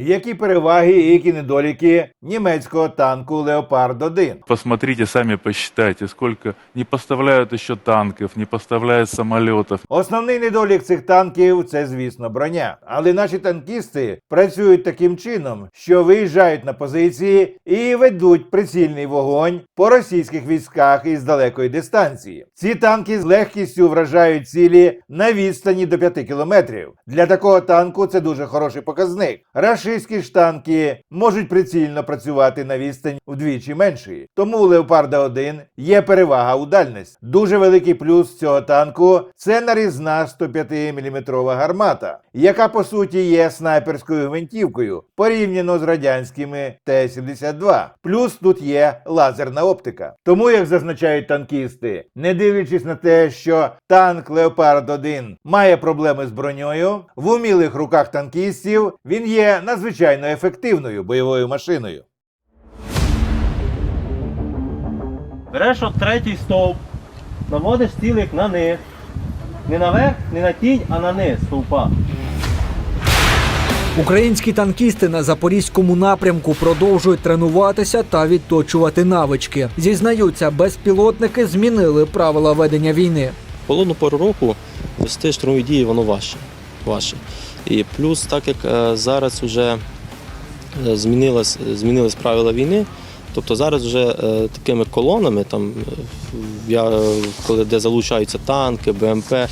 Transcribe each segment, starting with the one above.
Які переваги і які недоліки німецького танку Леопард 1 Посмотрите, сами посчитайте, сколько не поставляют еще танков, не поставляют самолетов. Основний недолік цих танків це, звісно, броня. Але наші танкісти працюють таким чином, що виїжджають на позиції і ведуть прицільний вогонь по російських військах із далекої дистанції. Ці танки з легкістю вражають цілі на відстані до 5 кілометрів. Для такого танку це дуже хороший показник. Рашистські ж танки можуть прицільно працювати на відстань вдвічі меншої. Тому у Леопарда 1 є перевага у дальності. Дуже великий плюс цього танку це нарізна 105 мм гармата, яка по суті є снайперською гвинтівкою порівняно з радянськими Т-72. Плюс тут є лазерна оптика. Тому, як зазначають танкісти, не дивлячись на те, що танк Леопард 1 має проблеми з броньою, в умілих руках танкістів він є надзвичайно ефективною бойовою машиною. Береш от третій стовп, наводиш цілик на низ. Не наверх, не на тінь, а на низ стовпа. Українські танкісти на запорізькому напрямку продовжують тренуватися та відточувати навички. Зізнаються, безпілотники змінили правила ведення війни. холодну пору року вести штурмові дії воно важче. важче. І плюс, так як е, зараз вже е, змінилось, змінились правила війни, тобто зараз вже е, такими колонами, там, е, я, е, коли де залучаються танки, БМП, е,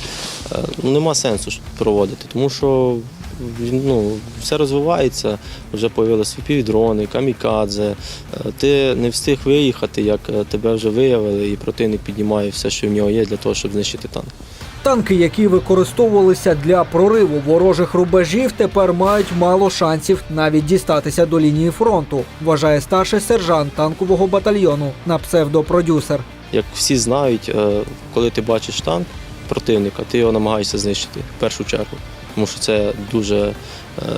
ну, нема сенсу проводити, тому що ну, все розвивається, вже з'явилися дрони, камікадзе. Е, Ти не встиг виїхати, як е, тебе вже виявили, і противник піднімає все, що в нього є, для того, щоб знищити танк. Танки, які використовувалися для прориву ворожих рубежів, тепер мають мало шансів навіть дістатися до лінії фронту, вважає старший сержант танкового батальйону на псевдопродюсер. Як всі знають, е, коли ти бачиш танк противника, ти його намагаєшся знищити в першу чергу. Тому що це дуже е,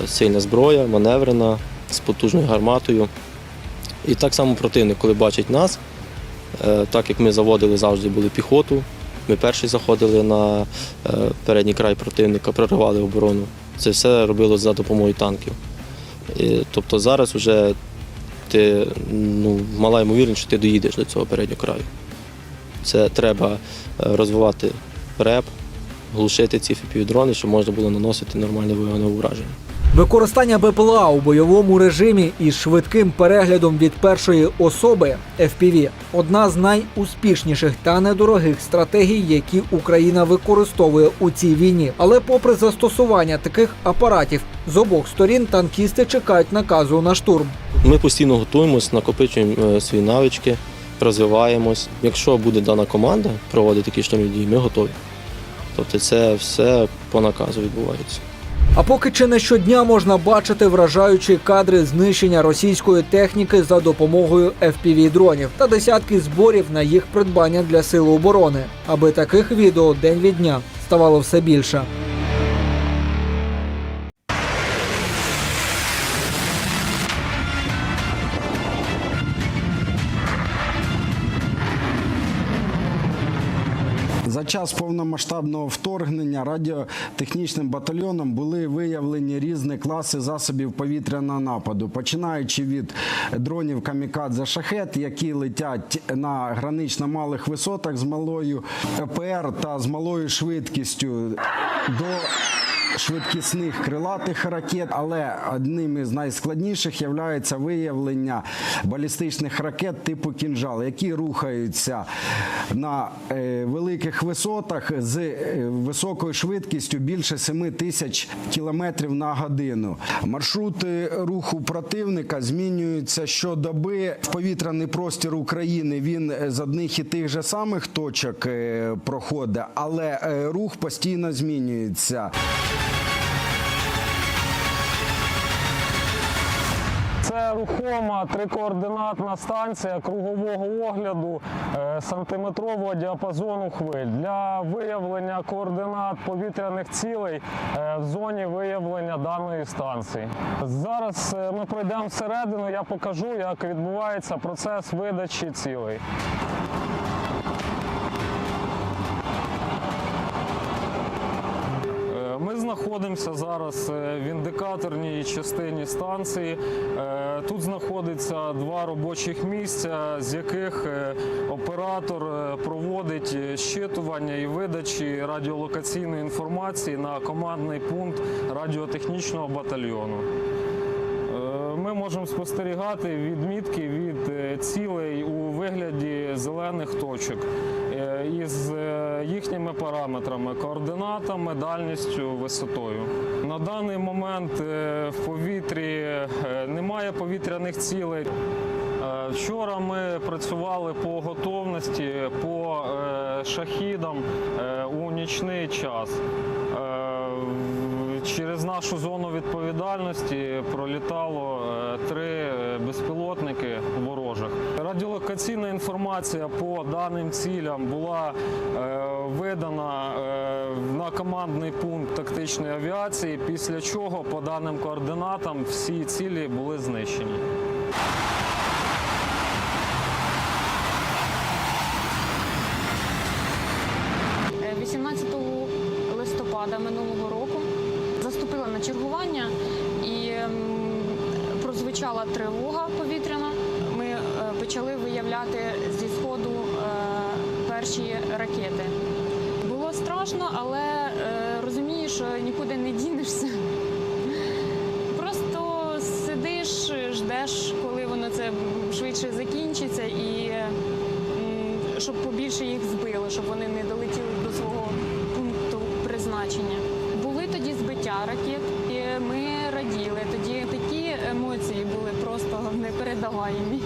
сильна зброя, маневрена, з потужною гарматою. І так само противник, коли бачить нас, е, так як ми заводили завжди були піхоту, ми перші заходили на е, передній край противника, проривали оборону. Це все робилося за допомогою танків. І, тобто зараз вже ти ну, мала ймовірність, що ти доїдеш до цього переднього краю. Це треба е, розвивати реп, глушити ці фіпівдрони, щоб можна було наносити нормальне вогневе ураження. Використання БПЛА у бойовому режимі із швидким переглядом від першої особи FPV – одна з найуспішніших та недорогих стратегій, які Україна використовує у цій війні. Але, попри застосування таких апаратів, з обох сторін танкісти чекають наказу на штурм. Ми постійно готуємось, накопичуємо е, свої навички, розвиваємось. Якщо буде дана команда проводити такі штурмові дії, ми готові. Тобто це все по наказу відбувається. А поки чи не щодня можна бачити вражаючі кадри знищення російської техніки за допомогою fpv дронів та десятки зборів на їх придбання для сил оборони, аби таких відео день від дня ставало все більше. За час повномасштабного вторгнення радіотехнічним батальйоном були виявлені різні класи засобів повітряного нападу, починаючи від дронів камікадзе шахет, які летять на гранично малих висотах з малою ПР та з малою швидкістю до швидкісних крилатих ракет, але одним із найскладніших є виявлення балістичних ракет типу кінжал, які рухаються на е, великих висотах з е, високою швидкістю більше 7 тисяч кілометрів на годину. Маршрути руху противника змінюються щодоби. В повітряний простір України він е, з одних і тих же самих точок проходить, але рух постійно змінюється. Це рухома трикоординатна станція кругового огляду е, сантиметрового діапазону хвиль для виявлення координат повітряних цілей е, в зоні виявлення даної станції. Зараз е, ми пройдемо всередину, я покажу, як відбувається процес видачі цілей. Знаходимося зараз е, в індикаторній частині станції. Е, Тут знаходиться два робочих місця, з яких е, оператор проводить щитування і видачі радіолокаційної інформації на командний пункт радіотехнічного батальйону. Ми можемо спостерігати відмітки від цілей у вигляді зелених точок е, із е, їхніми параметрами, координатами, дальністю, висотою. На даний момент е, в повітрі немає повітряних цілей. Вчора ми працювали по готовності по шахідам у нічний час. Через нашу зону відповідальності пролітало три безпілотники ворожих. Радіолокаційна інформація по даним цілям була е, видана е, на командний пункт тактичної авіації, після чого по даним координатам всі цілі були знищені. Е, 18 листопада минулого року заступила на чергування і прозвучала тривога повітряна. Виявляти зі сходу е, перші ракети. Було страшно, але е, розумієш, що нікуди не дінешся. Просто сидиш, ждеш, коли воно це швидше закінчиться, і щоб побільше їх збили, щоб вони не долетіли до свого пункту призначення. Були тоді збиття ракет, і ми раділи. Тоді такі емоції були просто непередаваємі.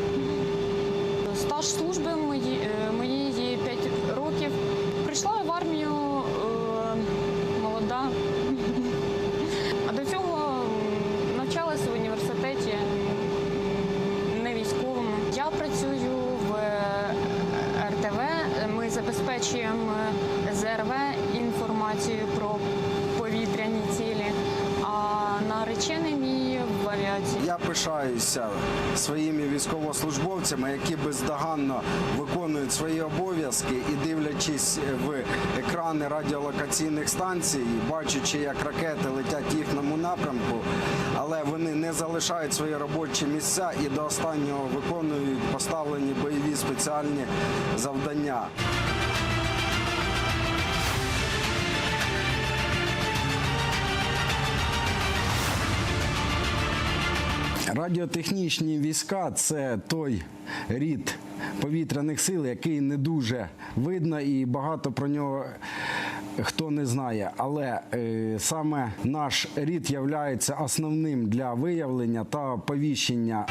Стаж служби мої, е, моєї 5 років. Прийшла в армію е, молода. А до цього навчалася в університеті не військовому. Я працюю в е, РТВ. Ми забезпечуємо ЗРВ інформацію про повітряні цілі, а наречений мій. Я пишаюся своїми військовослужбовцями, які бездоганно виконують свої обов'язки і дивлячись в екрани радіолокаційних станцій, бачачи, як ракети летять їхньому напрямку, але вони не залишають свої робочі місця і до останнього виконують поставлені бойові спеціальні завдання. Радіотехнічні війська це той рід повітряних сил, який не дуже видно, і багато про нього хто не знає. Але е, саме наш рід є основним для виявлення та оповіщення